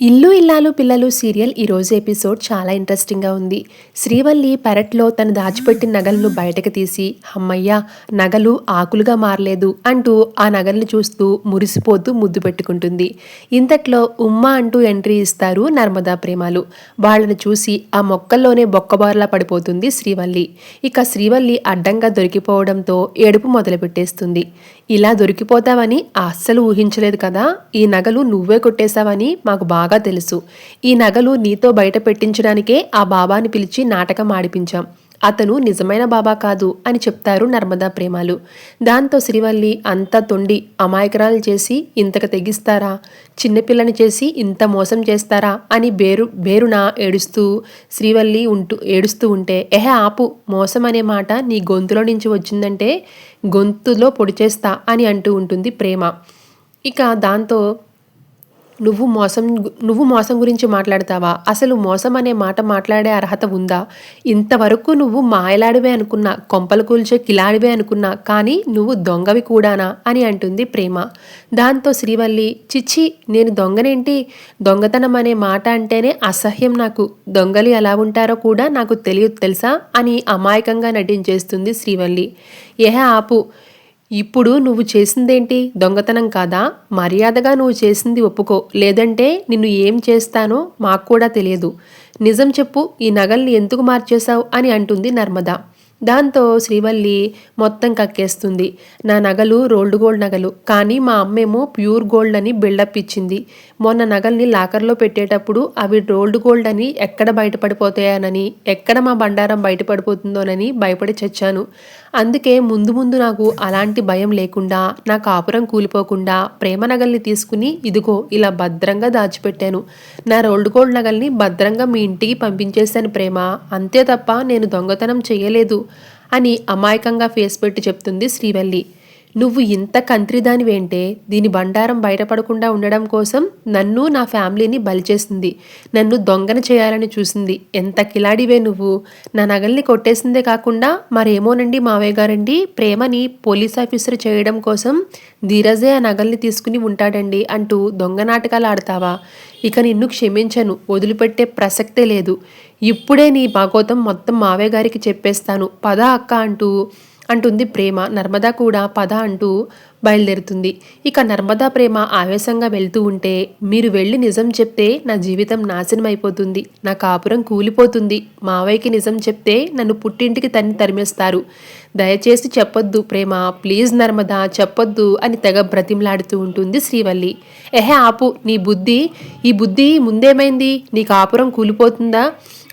ఇల్లు ఇల్లాలు పిల్లలు సీరియల్ ఈరోజు ఎపిసోడ్ చాలా ఇంట్రెస్టింగ్గా ఉంది. శ్రీవల్లి పెరట్లో తను దాచిపెట్టిన నగలను బయటకు తీసి అమ్మయ్య నగలు ఆకులుగా మారలేదు అంటూ ఆ నగల్ని చూస్తూ మురిసిపోతూ ముద్దు పెట్టుకుంటుంది. ఇంతట్లో ఉమ్మ అంటూ ఎంట్రీ ఇస్తారు నర్మదా ప్రేమాలు. వాళ్ళని చూసి ఆ మొక్కల్లోనే బొక్కబారులా పడిపోతుంది శ్రీవల్లి. ఇక శ్రీవల్లి అడ్డంగా దొరికిపోవడంతో ఏడుపు మొదలుపెట్టేస్తుంది. ఇలా దొరికిపోతావని అస్సలు ఊహించలేదు కదా? ఈ నగలు నువ్వే కొట్టేశావని మాకు బాగా తెలుసు. ఈ నగలు నీతో బయట పెట్టించడానికే ఆ బాబాని పిలిచి నాటకం ఆడిపించాం. అతను నిజమైన బాబా కాదు అని చెప్తారు నర్మదా ప్రేమాలు. దాంతో శ్రీవల్లి అంతా తొండి అమాయకరాలు చేసి ఇంతకు తెగిస్తారా? చిన్నపిల్లని చేసి ఇంత మోసం చేస్తారా? అని బేరు బేరున ఏడుస్తూ శ్రీవల్లి ఉంటూ ఏడుస్తూ ఉంటే ఎహే ఆపు మోసం అనే మాట నీ గొంతులో నుంచి వచ్చిందంటే గొంతులో పొడిచేస్తా అని అంటూ ఉంటుంది ప్రేమ. ఇక దాంతో నువ్వు మోసం నువ్వు మోసం గురించి మాట్లాడతావా? అసలు మోసం అనే మాట మాట్లాడే అర్హత ఉందా? ఇంతవరకు నువ్వు మాయలాడివే అనుకున్నా కొంపలు కూల్చే కిలాడివే అనుకున్నా కానీ నువ్వు దొంగవి కూడానా? అని అంటుంది ప్రేమ. దాంతో శ్రీవల్లి చిచ్చి నేను దొంగనేంటి? దొంగతనం అనే మాట అంటేనే అసహ్యం నాకు. దొంగలు ఎలా ఉంటారో కూడా నాకు తెలియదు తెలుసా? అని అమాయకంగా నటించేస్తుంది శ్రీవల్లి. ఏహే ఆపు ఇప్పుడు నువ్వు చేసిందేంటి? దొంగతనం కాదా? మర్యాదగా నువ్వు చేసింది ఒప్పుకో. లేదంటే నిన్ను ఏం చేస్తానో మాకు కూడా తెలియదు. నిజం చెప్పు ఈ నగల్ని ఎందుకు మార్చేశావు? అని అంటుంది నర్మదా. దాంతో శ్రీవల్లి మొత్తం కక్కేస్తుంది. నా నగలు రోల్డ్ గోల్డ్ నగలు. కానీ మా అమ్మేమో ప్యూర్ గోల్డ్ అని బిల్డప్ ఇచ్చింది. మొన్న నగల్ని లాకర్లో పెట్టేటప్పుడు అవి రోల్డ్ గోల్డ్ అని ఎక్కడ బయటపడిపోతాయానని ఎక్కడ మా బండారం బయటపడిపోతుందోనని భయపడి చచ్చాను. అందుకే ముందు ముందు నాకు అలాంటి భయం లేకుండా నా కాపురం కూలిపోకుండా ప్రేమ నగల్ని తీసుకుని ఇదిగో ఇలా భద్రంగా దాచిపెట్టాను. నా రోల్డ్ గోల్డ్ నగల్ని భద్రంగా మీ ఇంటికి పంపించేశాను ప్రేమ. అంతే తప్ప నేను దొంగతనం చేయలేదు అని అమాయకంగా ఫేస్ పెట్టి చెప్తుంది శ్రీవల్లి. నువ్వు ఇంత కంత్రిదానివేంటే దీని బండారం బయటపడకుండా ఉండడం కోసం నన్ను నా ఫ్యామిలీని బలిచేసింది నన్ను దొంగన చేయాలని చూసింది. ఎంత కిలాడివే నువ్వు. నా నగల్ని కొట్టేసిందే కాకుండా మరేమోనండి మావయ్య గారండి. ప్రేమని పోలీస్ ఆఫీసర్ చేయడం కోసం ధీరజే ఆ నగల్ని తీసుకుని ఉంటాడండి అంటూ దొంగ నాటకాలు ఆడతావా? ఇక నిన్ను క్షమించను. వదిలిపెట్టే ప్రసక్తే లేదు. ఇప్పుడే నీ భాగోతం మొత్తం మావయ్య గారికి చెప్పేస్తాను. పద అక్క అంటూ అంటుంది ప్రేమ. నర్మదా కూడా పద అంటూ బయలుదేరుతుంది. ఇక నర్మదా ప్రేమ ఆవేశంగా వెళ్తూ ఉంటే మీరు వెళ్ళి నిజం చెప్తే నా జీవితం నాశనం అయిపోతుంది నా కాపురం కూలిపోతుంది. మావయ్యకి నిజం చెప్తే నన్ను పుట్టింటికి తన్ని తరిమేస్తారు. దయచేసి చెప్పొద్దు ప్రేమ. ప్లీజ్ నర్మదా చెప్పొద్దు అని తెగ బ్రతిమలాడుతూ ఉంటుంది శ్రీవల్లి. ఎహే ఆపు నీ బుద్ధి ఈ బుద్ధి ముందేమైంది? నీ కాపురం కూలిపోతుందా?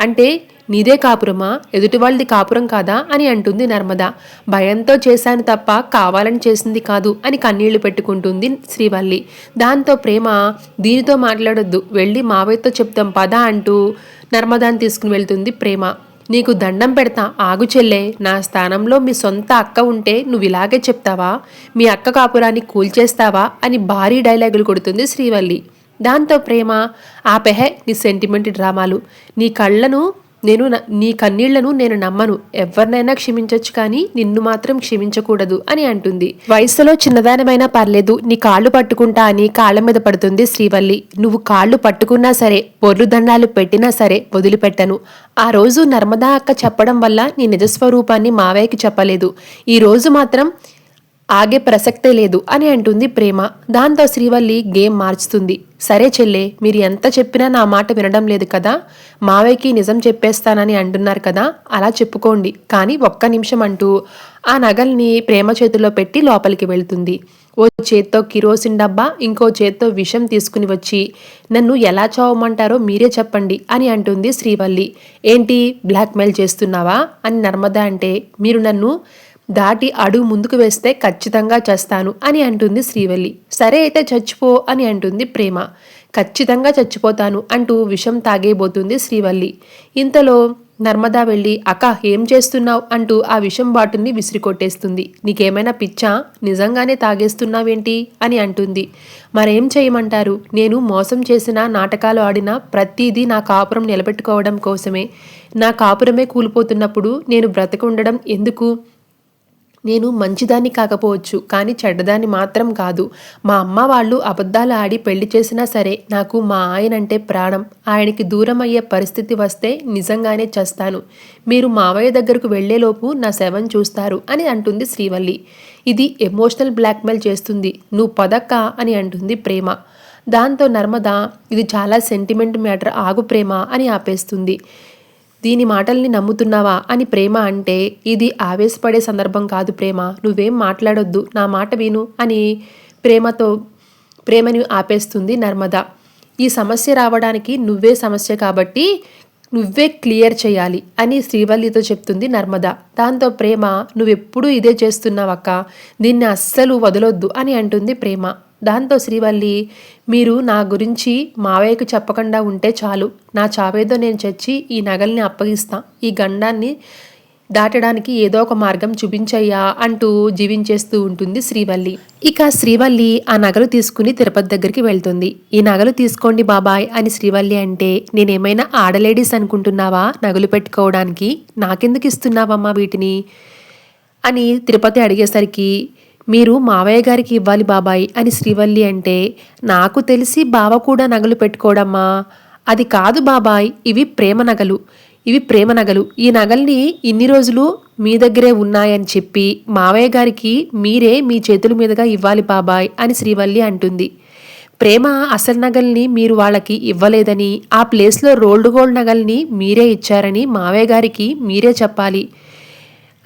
అంటే నీదే కాపురమా? ఎదుటి వాళ్ళది కాపురం కాదా? అని అంటుంది నర్మద. భయంతో చేశాను తప్ప కావాలని చేసింది కాదు అని కన్నీళ్ళు పెట్టుకుంటుంది శ్రీవల్లి. దాంతో ప్రేమ దీనితో మాట్లాడొద్దు. వెళ్ళి మావయ్యతో చెప్తాం పదా అంటూ నర్మదాన్ని తీసుకుని వెళ్తుంది ప్రేమ. నీకు దండం పెడతా ఆగు చెల్లే. నా స్థానంలో మీ సొంత అక్క ఉంటే నువ్వు ఇలాగే చెప్తావా? మీ అక్క కాపురాన్ని కూల్చేస్తావా? అని భారీ డైలాగులు కొడుతుంది శ్రీవల్లి. దాంతో ప్రేమ ఆపెహే నీ సెంటిమెంట్ డ్రామాలు. నీ కళ్ళను నేను నీ కన్నీళ్ళను నేను నమ్మను. ఎవరినైనా క్షమించొచ్చు కానీ నిన్ను మాత్రం క్షమించకూడదు అని అంటుంది. వయసులో చిన్నదానమైనా పర్లేదు నీ కాళ్ళు పట్టుకుంటా అని కాళ్ళ మీద పడుతుంది శ్రీవల్లి. నువ్వు కాళ్ళు పట్టుకున్నా సరే పొర్లు దండాలు పెట్టినా సరే వదిలిపెట్టను. ఆ రోజు నర్మదా అక్క చెప్పడం వల్ల నీ నిజస్వరూపాన్ని మావయ్యకి చెప్పలేదు. ఈ రోజు మాత్రం ఆగే ప్రసక్తే లేదు అని అంటుంది ప్రేమ. దాంతో శ్రీవల్లి గేమ్ మార్చుతుంది. సరే చెల్లే మీరు ఎంత చెప్పినా నా మాట వినడం లేదు కదా? మావయ్యకి నిజం చెప్పేస్తానని అంటున్నారు కదా? అలా చెప్పుకోండి. కానీ ఒక్క నిమిషం అంటూ ఆ నగల్ని ప్రేమ చేతిలో పెట్టి లోపలికి వెళ్తుంది. ఓ చేత్తో కిరోసిన్ డబ్బా ఇంకో చేత్తో విషం తీసుకుని వచ్చి నన్ను ఎలా చావమంటారో మీరే చెప్పండి అని అంటుంది శ్రీవల్లి. ఏంటి బ్లాక్మెయిల్ చేస్తున్నావా? అని నర్మద అంటే మీరు నన్ను దాటి అడుగు ముందుకు వేస్తే ఖచ్చితంగా చేస్తాను అని అంటుంది శ్రీవల్లి. సరే అయితే చచ్చిపో అని అంటుంది ప్రేమ. ఖచ్చితంగా చచ్చిపోతాను అంటూ విషం తాగేబోతుంది శ్రీవల్లి. ఇంతలో నర్మదా వెళ్ళి అక్క ఏం చేస్తున్నావు? అంటూ ఆ విషం బాటుని విసిరికొట్టేస్తుంది. నీకేమైనా పిచ్చా? నిజంగానే తాగేస్తున్నావేంటి? అని అంటుంది. మరేం చేయమంటారు? నేను మోసం చేసిన నాటకాలు ఆడిన ప్రతిదీ నా కాపురం నిలబెట్టుకోవడం కోసమే. నా కాపురమే కూలిపోతున్నప్పుడు నేను బ్రతకుండడం ఎందుకు? నేను మంచిదాన్ని కాకపోవచ్చు కానీ చెడ్డదాన్ని మాత్రం కాదు. మా అమ్మ వాళ్ళు అబద్ధాలు ఆడి పెళ్ళి చేసినా సరే నాకు మా ఆయన అంటే ప్రాణం. ఆయనకి దూరం అయ్యే పరిస్థితి వస్తే నిజంగానే చేస్తాను. మీరు మావయ్య దగ్గరకు వెళ్ళేలోపు నా శవం చూస్తారు అని అంటుంది శ్రీవల్లి. ఇది ఎమోషనల్ బ్లాక్మెయిల్ చేస్తుంది. నువ్వు పదక్క అని అంటుంది ప్రేమ. దాంతో నర్మద ఇది చాలా సెంటిమెంట్ మ్యాటర్ ఆగు ప్రేమ అని ఆపేస్తుంది. దీని మాటల్ని నమ్ముతున్నావా అని ప్రేమ అంటే ఇది ఆవేశపడే సందర్భం కాదు ప్రేమ. నువ్వేం మాట్లాడొద్దు నా మాట విను అని ప్రేమతో ప్రేమని ఆపేస్తుంది నర్మద. ఈ సమస్య రావడానికి నువ్వే సమస్య కాబట్టి నువ్వే క్లియర్ చేయాలి అని శ్రీవల్లితో చెప్తుంది నర్మద. దాంతో ప్రేమ నువ్వెప్పుడూ ఇదే చేస్తున్నావక్క దీన్ని అస్సలు వదలొద్దు అని అంటుంది ప్రేమ. దాంతో శ్రీవల్లి మీరు నా గురించి మావయ్యకు చెప్పకుండా ఉంటే చాలు. నా చావేదో నేను చచ్చి ఈ నగల్ని అప్పగిస్తా. ఈ గండాన్ని దాటడానికి ఏదో ఒక మార్గం చూపించయ్యా అంటూ జీవించేస్తూ ఉంటుంది శ్రీవల్లి. ఇక శ్రీవల్లి ఆ నగలు తీసుకుని తిరుపతి దగ్గరికి వెళ్తుంది. ఈ నగలు తీసుకోండి బాబాయ్ అని శ్రీవల్లి అంటే నేనేమైనా ఆడలేడీస్ అనుకుంటున్నావా నగలు పెట్టుకోవడానికి? నాకెందుకు ఇస్తున్నావమ్మా వీటిని? అని తిరుపతి అడిగేసరికి మీరు మావయ్య గారికి ఇవ్వాలి బాబాయ్ అని శ్రీవల్లి అంటే నాకు తెలిసి బావ కూడా నగలు పెట్టుకోవడమ్మా అది కాదు బాబాయ్ ఇవి ప్రేమ నగలు. ఇవి ప్రేమ నగలు. ఈ నగల్ని ఇన్ని రోజులు మీ దగ్గరే ఉన్నాయని చెప్పి మావయ్య గారికి మీరే మీ చేతుల మీదుగా ఇవ్వాలి బాబాయ్ అని శ్రీవల్లి అంటుంది. ప్రేమ అసలు నగల్ని మీరు వాళ్ళకి ఇవ్వలేదని ఆ ప్లేస్లో రోల్డ్ గోల్డ్ నగల్ని మీరే ఇచ్చారని మావయ్య గారికి మీరే చెప్పాలి.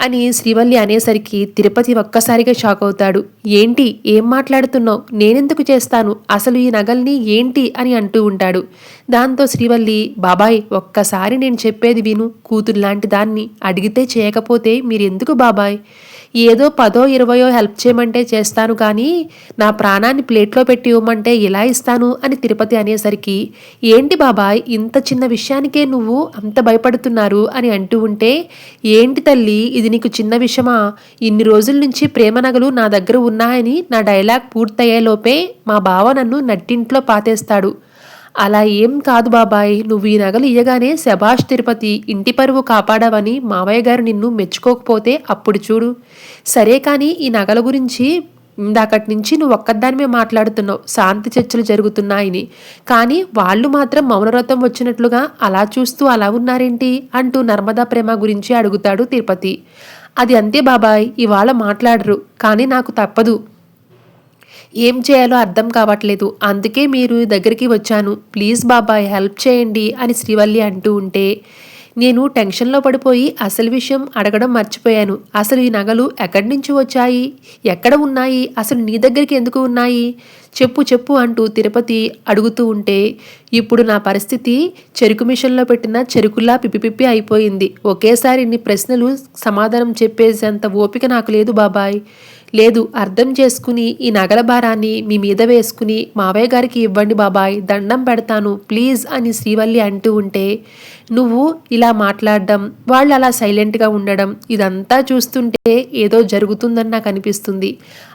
అని శ్రీవల్లి అనేసరికి తిరుపతి ఒక్కసారిగా షాక్ అవుతాడు. ఏంటి? ఏం మాట్లాడుతున్నావు? నేనెందుకు చేస్తాను? అసలు ఈ నగల్ని ఏంటి? అని అంటూ ఉంటాడు. దాంతో శ్రీవల్లి బాబాయ్ ఒక్కసారి నేను చెప్పేది విను. కూతురు లాంటి దాన్ని అడిగితే చేయకపోతే మీరెందుకు బాబాయ్? ఏదో పదో ఇరవయో హెల్ప్ చేయమంటే చేస్తాను కానీ నా ప్రాణాన్ని ప్లేట్లో పెట్టి ఇవ్వమంటే ఇలా ఇస్తాను? అని తిరుపతి అనేసరికి ఏంటి బాబాయ్ ఇంత చిన్న విషయానికే నువ్వు అంత భయపడుతున్నారు? అని అంటూ ఉంటే ఏంటి తల్లి ఇది నీకు చిన్న విషయమా? ఇన్ని రోజుల నుంచి ప్రేమ నగలు నా దగ్గర ఉన్నాయని నా డైలాగ్ పూర్తయ్యేలోపే మా బావ నన్ను నట్టింట్లో పాతేస్తాడు. అలా ఏం కాదు బాబాయ్ నువ్వు ఈ నగలు ఇయ్యగానే శభాష్ తిరుపతి ఇంటి పరువు కాపాడావని మావయ్య గారు నిన్ను మెచ్చుకోకపోతే అప్పుడు చూడు. సరే కానీ ఈ నగల గురించి ఇందాకటి నుంచి నువ్వు ఒక్కదానిమే మాట్లాడుతున్నావు. శాంతి చర్చలు జరుగుతున్నాయని. కానీ వాళ్ళు మాత్రం మౌనవ్రతం వచ్చినట్లుగా అలా చూస్తూ అలా ఉన్నారేంటి? అంటూ నర్మదా ప్రేమ గురించి అడుగుతాడు తిరుపతి. అది అంతే బాబాయ్ ఇవాళ మాట్లాడరు కానీ నాకు తప్పదు. ఏం చేయాలో అర్థం కావట్లేదు. అందుకే మీరు దగ్గరికి వచ్చాను. ప్లీజ్ బాబాయ్ హెల్ప్ చేయండి అని శ్రీవల్లి అంటూ ఉంటే నేను టెన్షన్లో పడిపోయి అసలు విషయం అడగడం మర్చిపోయాను. అసలు ఈ నగలు ఎక్కడి నుంచి వచ్చాయి? ఎక్కడ ఉన్నాయి? అసలు నీ దగ్గరికి ఎందుకు ఉన్నాయి? చెప్పు చెప్పు అంటూ తిరుపతి అడుగుతూ ఉంటే ఇప్పుడు నా పరిస్థితి చెరుకు మిషన్లో పెట్టిన చెరుకులా పిప్పిపిప్పి అయిపోయింది. ఒకేసారి ఇన్ని ప్రశ్నలు సమాధానం చెప్పేసేంత ఓపిక నాకు లేదు బాబాయ్. లేదు అర్థం చేసుకుని ఈ నగల భారాన్ని మీ మీద వేసుకుని మావయ్య గారికి ఇవ్వండి బాబాయ్ దండం పెడతాను ప్లీజ్ అని శ్రీవల్లి అంటూ ఉంటే నువ్వు ఇలా మాట్లాడడం వాళ్ళు అలా సైలెంట్గా ఉండడం ఇదంతా చూస్తుంటే ఏదో జరుగుతుందని నాకు అనిపిస్తుంది.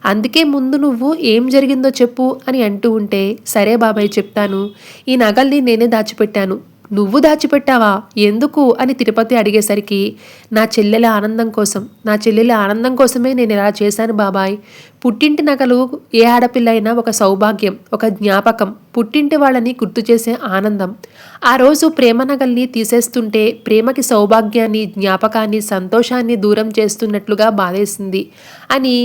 అందుకే ముందు నువ్వు ఏం జరిగిందో చెప్పు అని అంటూ ఉంటే సరే బాబాయ్ చెప్తాను. ఈ నగల్ని నేనే దాచిపెట్టాను. నువ్వు దాచిపెట్టావా? ఎందుకు? అని తిరుపతి అడిగేసరికి నా చెల్లెల ఆనందం కోసం నా చెల్లెల ఆనందం కోసమే నేను ఇలా చేశాను బాబాయ్. పుట్టింటి నగలు ఏ ఆడపిల్ల అయినా ఒక సౌభాగ్యం ఒక జ్ఞాపకం. పుట్టింటి వాళ్ళని గుర్తు చేసే ఆనందం. ఆ రోజు ప్రేమ నగల్ని తీసేస్తుంటే ప్రేమకి సౌభాగ్యాన్ని జ్ఞాపకాన్ని సంతోషాన్ని దూరం చేస్తున్నట్లుగా బాధేసింది అని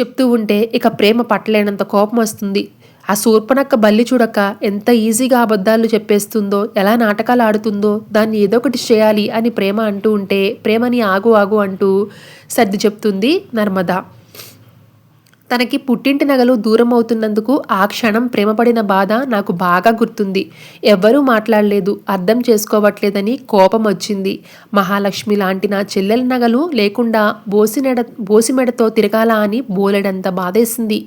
చెప్తూ ఉంటే ఇక ప్రేమ పట్టలేనంత కోపం వస్తుంది. ఆ శూర్పనక్క బల్లి చూడక ఎంత ఈజీగా అబద్ధాలు చెప్పేస్తుందో ఎలా నాటకాలు ఆడుతుందో దాన్ని ఏదో ఒకటి చేయాలి అని ప్రేమ అంటూ ఉంటే ప్రేమని ఆగు ఆగు అంటూ సర్ది చెప్తుంది నర్మదా. తనకి పుట్టింటి నగలు దూరం అవుతున్నందుకు ఆ క్షణం ప్రేమపడిన బాధ నాకు బాగా గుర్తుంది. ఎవ్వరూ మాట్లాడలేదు అర్థం చేసుకోవట్లేదని కోపం వచ్చింది. మహాలక్ష్మి లాంటి నా చెల్లెల నగలు లేకుండా బోసినెడ బోసిమెడతో తిరగాల అని బోలెడంత బాధేసింది.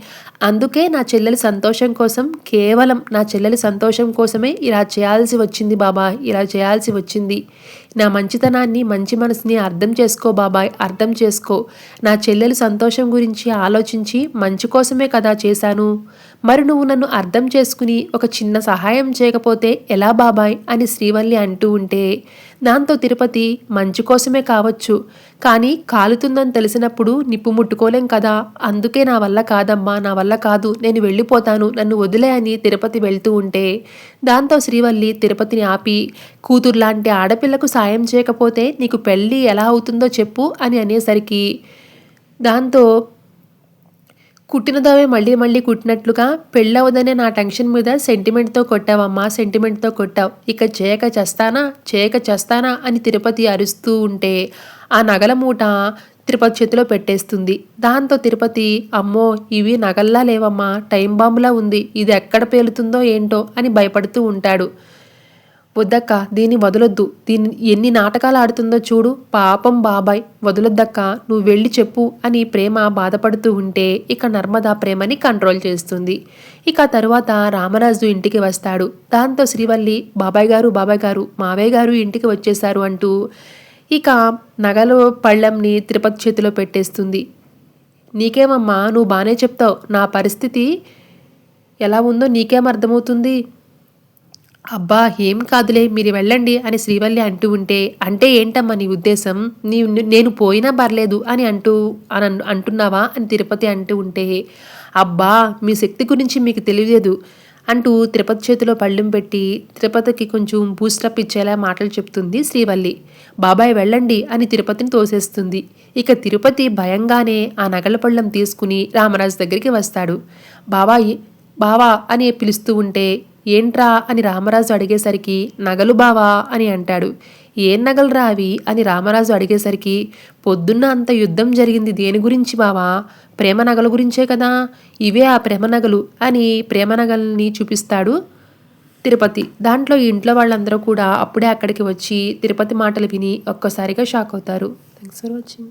అందుకే నా చెల్లెలి సంతోషం కోసం కేవలం నా చెల్లెలి సంతోషం కోసమే ఇలా చేయాల్సి వచ్చింది బాబా ఇలా చేయాల్సి వచ్చింది. నా మంచితనాన్ని మంచి మనసుని అర్థం చేసుకో బాబాయ్ అర్థం చేసుకో. నా చెల్లెలు సంతోషం గురించి ఆలోచించి మంచి కోసమే కదా చేశాను. మరి నువ్వు నన్ను అర్థం చేసుకుని ఒక చిన్న సహాయం చేయకపోతే ఎలా బాబాయ్ అని శ్రీవల్లి అంటూ ఉంటే దాంతో తిరుపతి మంచి కోసమే కావచ్చు. కానీ కాలుతుందని తెలిసినప్పుడు నిప్పు ముట్టుకోలేం కదా. అందుకే నా వల్ల కాదమ్మా నా వల్ల కాదు. నేను వెళ్ళిపోతాను నన్ను వదిలే అని తిరుపతి వెళ్తూ ఉంటే దాంతో శ్రీవల్లి తిరుపతిని ఆపి కూతురు లాంటి ఆడపిల్లకు సాయం చేయకపోతే నీకు పెళ్ళి ఎలా అవుతుందో చెప్పు అని అనేసరికి దాంతో కుట్టినదావే మళ్ళీ మళ్ళీ కుట్టినట్లుగా పెళ్ళవదనే నా టెన్షన్ మీద సెంటిమెంట్తో కొట్టావమ్మా సెంటిమెంట్తో కొట్టావు. ఇక చేయక చేస్తానా చేయక చేస్తానా అని తిరుపతి అరుస్తూ ఉంటే ఆ నగల మూట తిరుపతి చేతిలో పెట్టేస్తుంది. దాంతో తిరుపతి అమ్మో ఇవి నగల్లా లేవమ్మా టైం బాంబులా ఉంది ఇది ఎక్కడ పేలుతుందో ఏంటో అని భయపడుతూ ఉంటాడు. వద్దక్క దీన్ని వదలొద్దు. దీన్ని ఎన్ని నాటకాలు ఆడుతుందో చూడు. పాపం బాబాయ్ వదలొద్దక్క నువ్వు వెళ్ళి చెప్పు అని ప్రేమ బాధపడుతూ ఉంటే ఇక నర్మద ప్రేమని కంట్రోల్ చేస్తుంది. ఇక తరువాత రామరాజు ఇంటికి వస్తాడు. దాంతో శ్రీవల్లి బాబాయ్ గారు బాబాయ్ గారు మావయ్య గారు ఇంటికి వచ్చేశారు అంటూ ఇక నగలు పళ్ళెంని తిరుపతి చేతిలో పెట్టేస్తుంది. నీకేమమ్మా నువ్వు బాగానే చెప్తావు. నా పరిస్థితి ఎలా ఉందో నీకేం అర్థమవుతుంది? అబ్బా ఏం కాదులే మీరు వెళ్ళండి అని శ్రీవల్లి అంటూ ఉంటే అంటే ఏంటమ్మా నీ ఉద్దేశం? నీ నేను పోయినా పర్లేదు అని అంటూ అని అంటున్నావా అని తిరుపతి అంటూ ఉంటే అబ్బా మీ శక్తి గురించి మీకు తెలియలేదు అంటూ తిరుపతి చేతిలో పళ్ళెం పెట్టి తిరుపతికి కొంచెం బూస్టప్ ఇచ్చేలా మాటలు చెప్తుంది శ్రీవల్లి. బాబాయ్ వెళ్ళండి అని తిరుపతిని తోసేస్తుంది. ఇక తిరుపతి భయంగానే ఆ నగల పళ్ళెం తీసుకుని రామరాజు దగ్గరికి వస్తాడు. బాబాయ్ బావా అని పిలుస్తూ ఉంటే ఏంట్రా? అని రామరాజు అడిగేసరికి నగలు బావా అని అంటాడు. ఏం నగలు రావి అని రామరాజు అడిగేసరికి పొద్దున్న అంత యుద్ధం జరిగింది దేని గురించి బావా? ప్రేమ నగల గురించే కదా? ఇవే ఆ ప్రేమ నగలు? అని ప్రేమ నగల్ని చూపిస్తాడు తిరుపతి. దాంట్లో ఇంట్లో వాళ్ళందరూ కూడా అప్పుడే అక్కడికి వచ్చి తిరుపతి మాటలు విని ఒక్కసారిగా షాక్ అవుతారు. Thanks for watching